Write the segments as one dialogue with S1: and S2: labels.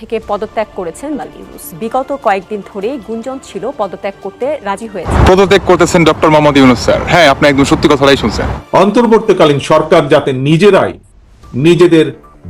S1: থেকে পদত্যাগ করেছেন লাল ইউনুস বিগত কয়েকদিন ধরে গুঞ্জন ছিল পদত্যাগ করতে রাজি হয়েছে
S2: পদত্যাগ করতেছেন ডক্টর মোহাম্মদ ইউনুস স্যার। হ্যাঁ আপনি একদম সত্যি কথাটাই শুনছেন।
S3: অন্তর্বর্তীকালীন সরকার যাতে নিজেরাই নিজেদের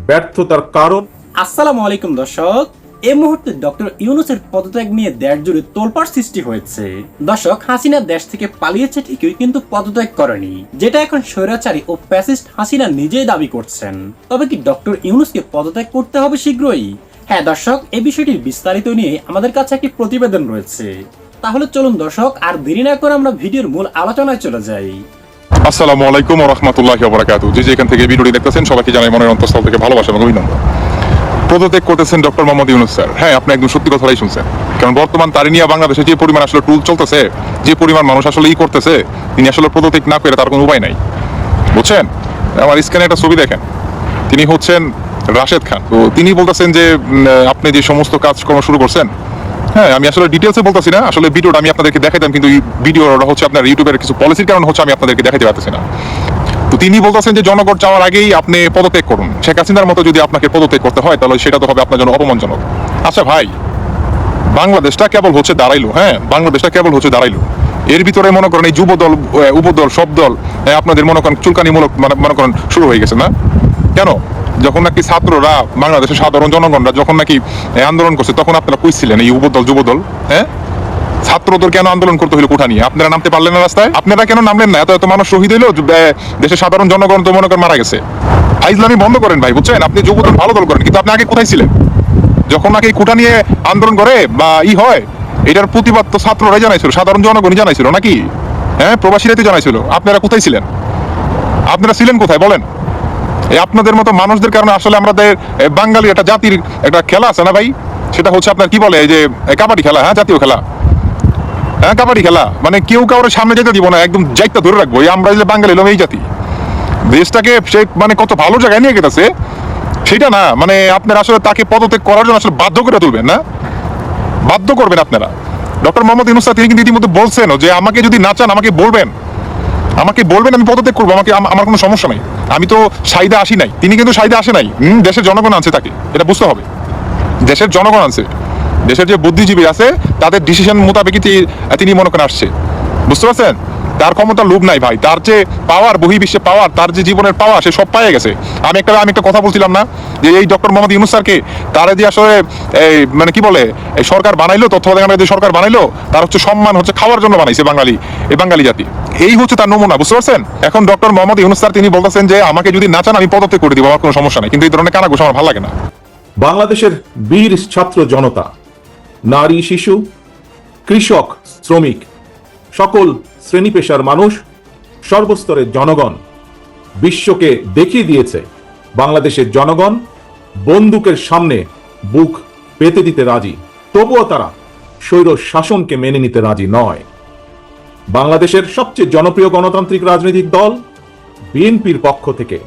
S3: ব্যর্থতার কারণ
S4: আসসালামু আলাইকুম দর্শক। এই মুহূর্তে ডক্টর ইউনুসের পদত্যাগ নিয়ে দেশ জুড়ে তোলপাড় সৃষ্টি হয়েছে। দর্শক হাসিনা দেশ থেকে পালিয়েছে ঠিকই কিন্তু পদত্যাগ করেনি যেটা এখন স্বৈরাচারী ও প্যাসিস্ট হাসিনা নিজেই দাবি করছেন। তবে কি ডক্টর ইউনুসকে পদত্যাগ করতে হবে শীঘ্রই? হ্যাঁ দর্শক, এই বিষয়টির বিস্তারিত নিয়ে আমাদের কাছে একটি প্রতিবেদন রয়েছে। তাহলে চলুন দর্শক, আর দেরি না করে আমরা ভিডিওর মূল আলোচনায় চলে যাই।
S2: আসসালামু আলাইকুম রাহমাতুল্লাহি ওয়া বারাকাতুহু। যে যেখান থেকে ভিডিওটি দেখতেছেন, সবাইকে জানাই মনের অন্তঃস্থল থেকে ভালোবাসা এবং অভিনন্দন। পদত্যাগ করতেছেন ডক্টর মোহাম্মদ ইউনুস স্যার। হ্যাঁ আপনি একদম সত্যি কথাটাই শুনছেন। কারণ বর্তমান তারি নিয়ে বাংলাদেশে যে পরিমাণ আসলে টুল চলতেছে, যে পরিমাণ মানুষ আসলে ই করতেছে, তিনি আসলে পদত্যাগ না করে তার কোনো উপায় নাই। বুঝছেন? আমার স্ক্যানে একটা ছবি দেখেন। তিনি হচ্ছেন রাশেদ খান। তো তিনি বলতেছেন যে আপনি যে সমস্ত কাজকর্ম শুরু করছেন হ্যাঁ আমি আসলে ডিটেলসে বলতেছি না। আসলে ভিডিওটা আমি আপনাদেরকে দেখাইতাম কিন্তু ভিডিওটা হচ্ছে আপনার ইউটিউবের কিছু পলিসির কারণে হচ্ছে আমি আপনাদেরকে দেখাতে পারতেছি না। তো তিনি বলতেছেন যে জনগণ চাওয়ার আগেই আপনি পদত্যাগ করুন। শেখ হাসিনার মতো যদি আপনাকে পদত্যাগ করতে হয় তাহলে সেটা তো হবে আপনার জন্য অপমানজনক। আচ্ছা ভাই বাংলাদেশটা কেবল হচ্ছে দাঁড়াইলো হ্যাঁ বাংলাদেশটা কেবল হচ্ছে দাঁড়াইলো। এর ভিতরে মনে করেন এই যুব দল উপদল সব দল আহ, আপনাদের মনে করেন চুলকানিমূলক মানে মনে করেন শুরু হয়ে গেছে না? কেন? যখন নাকি ছাত্ররা বাংলাদেশের সাধারণ জনগণরা যখন নাকি আন্দোলন করছে, তখন আপনারা কইছিলেন, এই উপদল যুবদল হ্যাঁ? ছাত্রদের কেন আন্দোলন করতে হলো কোঠা নিয়ে আপনারা নামতে পারলেন না রাস্তায়? আপনারা কেন নামলেন না? এত এত মানুষ শহীদ হইল দেশের সাধারণ জনগণ তো মনে করেন মারা গেছে। ফাইজলামি বন্ধ করেন ভাই, বুঝছেন? আপনি যুবদল ভালো দল করেন, কিন্তু আপনি আগে কোথায় ছিলেন? যখন নাকি কোঠা নিয়ে আন্দোলন করে বা ই হয়, এটার প্রতিবাদ তো ছাত্ররাই জানাইছিল, সাধারণ জনগণই জানাইছিল নাকি? হ্যাঁ প্রবাসীরাই তো জানাইছিল। আপনারা কোথায় ছিলেন? আপনারা ছিলেন কোথায়? বলেন। আপনাদের মতো মানুষদের কারণে আসলে আমাদের বাঙালি একটা জাতির একটা খেলা আছে না ভাই? সেটা হচ্ছে আপনার কি বলে যে কাবাডি খেলা হ্যাঁ জাতীয় খেলা? হ্যাঁ কাবাডি খেলা? মানে কেউ কাউরে সামনে যেতে দিব না, একদম যাইতে ধরে রাখব। এই আমরা যে বাঙালি হলাম এই জাতি। দেশটাকে সে মানে কত ভালো জায়গায় নিয়ে গেছে, সেটা না। মানে আপনারা আসলে তাকে পদত্যাগ করার জন্য আসলে বাধ্য করে তুলবেন, না? বাধ্য করবেন আপনারা। ডক্টর মোহাম্মদ স্যার, তিনি কিন্তু ইতিমধ্যে বলছেন যে, আমাকে যদি না চান, আমাকে বলবেন। আমাকে বলবেন, আমি পদত্যাগ করব, আমাকে, আমার কোনো সমস্যা নাই। আমি তো সাইদা আসি নাই। তিনি কিন্তু সাইদা আসে নাই। হুম, দেশের জনগণ আছে তাকে। এটা বুঝতে হবে। দেশের জনগণ আছে দেশের যে বুদ্ধিজীবী আছে তাদের ডিসিশন মোতাবেকই তিনি মনে করেন আসছে। বুঝতে পারছেন? তার ক্ষমতা লোভ নাই ভাই। তার যে পাওয়ার বহির্বিশ্বে পাওয়ার তার যে জীবনের পাওয়ার সে সব পাইয়ে গেছে। আমি একটা আমি একটা কথা বলছিলাম না? যে এই ডক্টর মোহাম্মদ ইউনুস স্যারকে তারা যে আসলে এই মানে কি বলে সরকার বানাইলো তত্ত্বাবধানে যে সরকার বানাইলো, তার হচ্ছে সম্মান হচ্ছে খাওয়ার জন্য বানাইছে বাঙালি এই বাঙালি জাতি। এই হচ্ছে তার নমুনা, বুঝতে পারছেন? এখন ডক্টর মোহাম্মদ ইউনুস স্যার, তিনি বলতেছেন যে আমাকে যদি না চান, আমি পদত্যাগ করে দিব, আমার কোনো সমস্যা নেই। কিন্তু এই ধরনের কানা ঘোষা আমার ভালো লাগে না।
S3: বাংলাদেশের বীর ছাত্র জনতা, নারী, শিশু, কৃষক, শ্রমিক, সকল শ্রেণি পেশার মানুষ, সর্বস্তরের জনগণ, বিশ্বকে দেখিয়ে দিয়েছে বাংলাদেশের জনগণ বন্দুকের সামনে বুক পেতে দিতে রাজি। তবুও তারা স্বৈর শাসনকে মেনে নিতে রাজি নয়। বাংলাদেশের সবচেয়ে জনপ্রিয় গণতান্ত্রিক রাজনৈতিক দল বিএনপির পক্ষ থেকে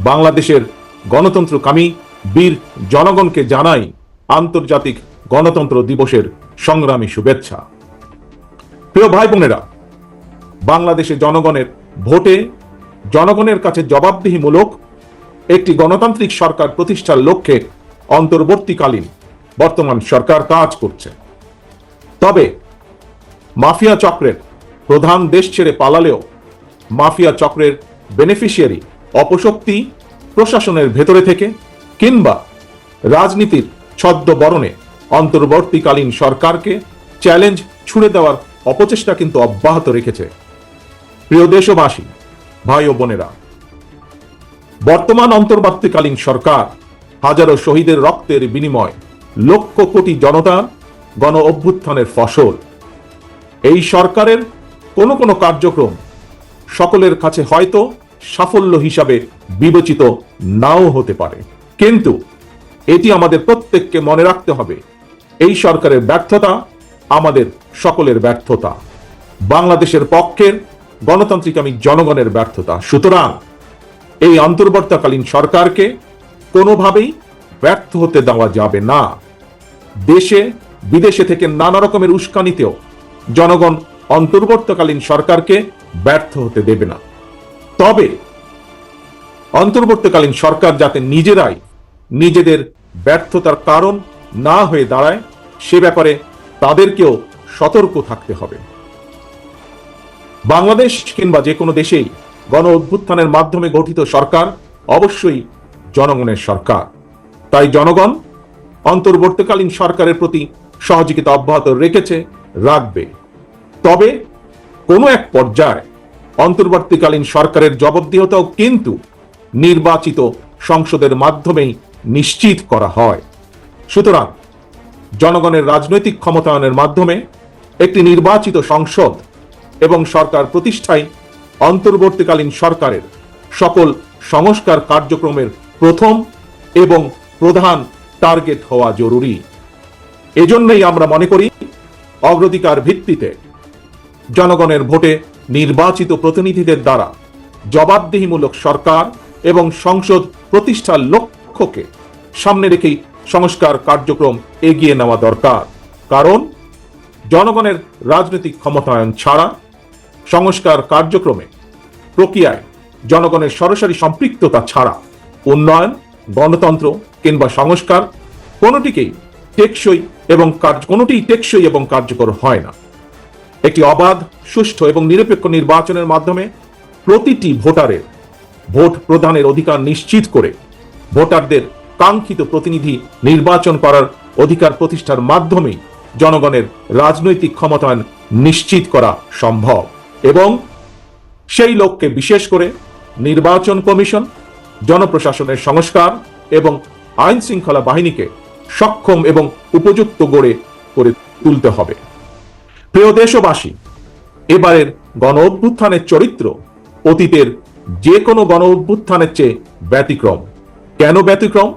S3: বাংলাদেশের গণতন্ত্রকামী বীর জনগণকে জানাই আন্তর্জাতিক গণতন্ত্র দিবসের সংগ্রামী শুভেচ্ছা। প্রিয় ভাই বোনেরা বাংলাদেশে জনগণের ভোটে জনগণের কাছে জবাবদিহিমূলক একটি গণতান্ত্রিক সরকার প্রতিষ্ঠার লক্ষ্যে অন্তর্বর্তীকালীন বর্তমান সরকার কাজ করছে। তবে মাফিয়া চক্রের প্রধান দেশ ছেড়ে পালালেও মাফিয়া চক্রের বেনিফিশিয়ারি অপশক্তি প্রশাসনের ভেতরে থেকে কিংবা রাজনীতির ছদ্মবরণে অন্তর্বর্তীকালীন সরকারকে চ্যালেঞ্জ ছুড়ে দেওয়ার অপচেষ্টা কিন্তু অব্যাহত রেখেছে। প্রিয় দেশবাসী, ভাই ও বোনেরা বর্তমান অন্তর্বর্তীকালীন সরকার, হাজারো শহীদের রক্তের বিনিময়, লক্ষ কোটি জনতা, গণ অভ্যুত্থানের ফসল। এই সরকারের কোনো কোনো কার্যক্রম সকলের কাছে হয়তো সাফল্য হিসাবে বিবেচিত নাও হতে পারে। কিন্তু এটি আমাদের প্রত্যেককে মনে রাখতে হবে, এই সরকারের ব্যর্থতা আমাদের সকলের ব্যর্থতা। বাংলাদেশের পক্ষের গণতান্ত্রিক আমি জনগণের ব্যর্থতা। সুতরাং এই অন্তর্বর্তীকালীন সরকারকে কোনোভাবেই ব্যর্থ হতে দেওয়া যাবে না। দেশে, বিদেশে থেকে নানা রকমের উস্কানিতেও জনগণ অন্তর্বর্তীকালীন সরকারকে ব্যর্থ হতে দেবে না। তবে অন্তর্বর্তীকালীন সরকার যাতে নিজেরাই নিজেদের ব্যর্থতার কারণ না হয়ে দাঁড়ায়, সে ব্যাপারে তাদেরকেও সতর্ক থাকতে হবে। বাংলাদেশ কিংবা যে কোনো দেশেই গণ অভ্যুত্থানের মাধ্যমে গঠিত সরকার অবশ্যই জনগণের সরকার। তাই জনগণ অন্তর্বর্তীকালীন সরকারের প্রতি সহযোগিতা অব্যাহত রেখেছে, রাখবে। তবে কোনো এক পর্যায়ে অন্তর্বর্তীকালীন সরকারের জবাবদিহতাও কিন্তু নির্বাচিত সংসদের মাধ্যমেই নিশ্চিত করা হয়। সুতরাং জনগণের রাজনৈতিক ক্ষমতায়নের মাধ্যমে একটি নির্বাচিত সংসদ এবং সরকার প্রতিষ্ঠায় অন্তর্বর্তীকালীন সরকারের সকল সংস্কার কার্যক্রমের প্রথম এবং প্রধান টার্গেট হওয়া জরুরি। এজন্যই আমরা মনে করি, অগ্রাধিকার ভিত্তিতে জনগণের ভোটে নির্বাচিত প্রতিনিধিদের দ্বারা জবাবদিহিমূলক সরকার এবং সংসদ প্রতিষ্ঠার লক্ষ্যকে সামনে রেখেই সংস্কার কার্যক্রম এগিয়ে নেওয়া দরকার। কারণ, জনগণের রাজনৈতিক ক্ষমতায়ন ছাড়া সংস্কার কার্যক্রমে প্রক্রিয়ায় জনগণের সরাসরি সম্পৃক্ততা ছাড়া উন্নয়ন, গণতন্ত্র কিংবা সংস্কার কোনোটিকেই টেকসই এবং কার্য কোনোটিই টেকসই এবং কার্যকর হয় না। একটি অবাধ, সুষ্ঠু এবং নিরপেক্ষ নির্বাচনের মাধ্যমে প্রতিটি ভোটারের ভোট প্রদানের অধিকার নিশ্চিত করে ভোটারদের কাঙ্ক্ষিত প্রতিনিধি নির্বাচন করার অধিকার প্রতিষ্ঠার মাধ্যমেই জনগণের রাজনৈতিক ক্ষমতায়ন নিশ্চিত করা সম্ভব। এবং সেই লক্ষ্যে বিশেষ করে নির্বাচন কমিশন, জনপ্রশাসনের সংস্কার এবং আইন শৃঙ্খলা বাহিনীকে সক্ষম এবং উপযুক্ত গড়ে করে তুলতে হবে। প্রিয় দেশবাসী, এবারের গণ অভ্যুত্থানের চরিত্র অতীতের যে কোনো গণ অভ্যুত্থানের চেয়ে ব্যতিক্রম। কেন ব্যতিক্রম?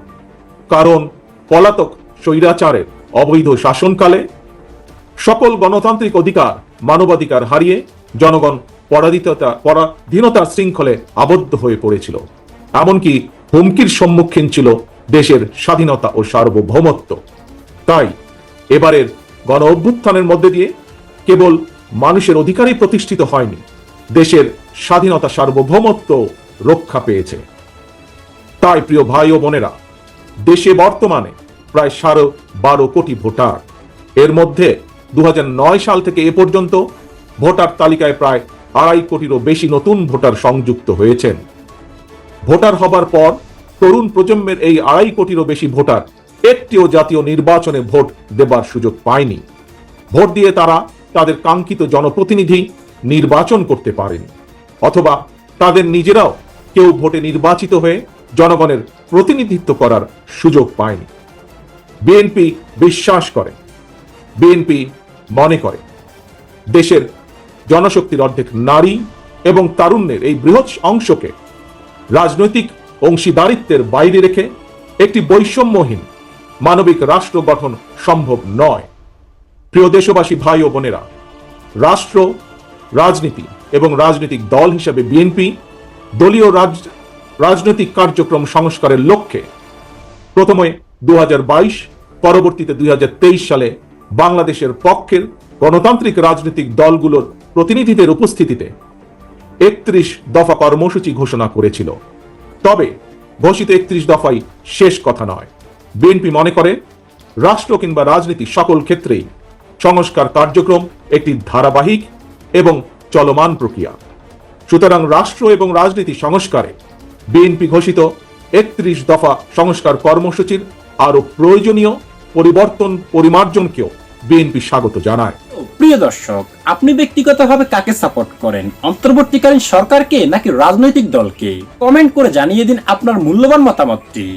S3: কারণ পলাতক স্বৈরাচারের অবৈধ শাসনকালে সকল গণতান্ত্রিক অধিকার মানবাধিকার হারিয়ে জনগণ পরাধীনতা, পরাধীনতার শৃঙ্খলে আবদ্ধ হয়ে পড়েছিল। এমনকি হুমকির সম্মুখীন ছিল দেশের স্বাধীনতা ও সার্বভৌমত্ব। তাই এবারের গণ অভ্যুত্থানের মধ্যে দিয়ে কেবল মানুষের অধিকারই প্রতিষ্ঠিত হয়নি, দেশের স্বাধীনতা সার্বভৌমত্ব রক্ষা পেয়েছে। তাই প্রিয় ভাই ও বোনেরা, দেশে বর্তমানে প্রায় সাড়ে বারো কোটি ভোটার। এর মধ্যে দু হাজার নয় সাল থেকে এ পর্যন্ত ভোটার তালিকায় প্রায় আড়াই কোটিরও বেশি নতুন ভোটার সংযুক্ত হয়েছেন। ভোটার হবার পর তরুণ প্রজন্মের এই আড়াই কোটিরও বেশি ভোটার একটিও জাতীয় নির্বাচনে ভোট দেবার সুযোগ পায়নি। ভোট দিয়ে তারা তাদের কাঙ্ক্ষিত জনপ্রতিনিধি নির্বাচন করতে পারেনি। অথবা তাদের নিজেরাও কেউ ভোটে নির্বাচিত হয়ে জনগণের প্রতিনিধিত্ব করার সুযোগ পায়নি। বিএনপি বিশ্বাস করে, বিএনপি মনে করে। দেশের জনশক্তির অর্ধেক নারী এবং তারুণ্যের এই বৃহৎ অংশকে রাজনৈতিক অংশীদারিত্বের বাইরে রেখে একটি বৈষম্যহীন মানবিক রাষ্ট্র গঠন সম্ভব নয়। প্রিয় দেশবাসী, ভাই ও বোনেরা, রাষ্ট্র, রাজনীতি এবং রাজনৈতিক দল হিসেবে বিএনপি দলীয় রাজ, রাজনৈতিক কার্যক্রম সংস্কারের লক্ষ্যে প্রথমে দু হাজার বাইশ, পরবর্তীতে দুই হাজার তেইশ সালে বাংলাদেশের পক্ষের গণতান্ত্রিক রাজনৈতিক দলগুলোর প্রতিনিধিদের উপস্থিতিতে একত্রিশ দফা কর্মসূচি ঘোষণা করেছিল। তবে ঘোষিত একত্রিশ দফাই শেষ কথা নয়। বিএনপি মনে করে, রাষ্ট্র কিংবা রাজনীতি সকল ক্ষেত্রেই সংস্কার কার্যক্রম একটি ধারাবাহিক এবং চলমান প্রক্রিয়া। সুতরাং রাষ্ট্র এবং রাজনীতি সংস্কারে বিএনপি ঘোষিত একত্রিশ দফা সংস্কার কর্মসূচির আরও প্রয়োজনীয় পরিবর্তন পরিমার্জনকেও বিএনপি স্বাগত জানায়।
S4: প্রিয় দর্শক, আপনি ব্যক্তিগতভাবে কাকে সাপোর্ট করেন? অন্তর্বর্তীকালীন সরকারকে নাকি রাজনৈতিক দলকে? কমেন্ট করে জানিয়ে দিন আপনার মূল্যবান মতামতটি।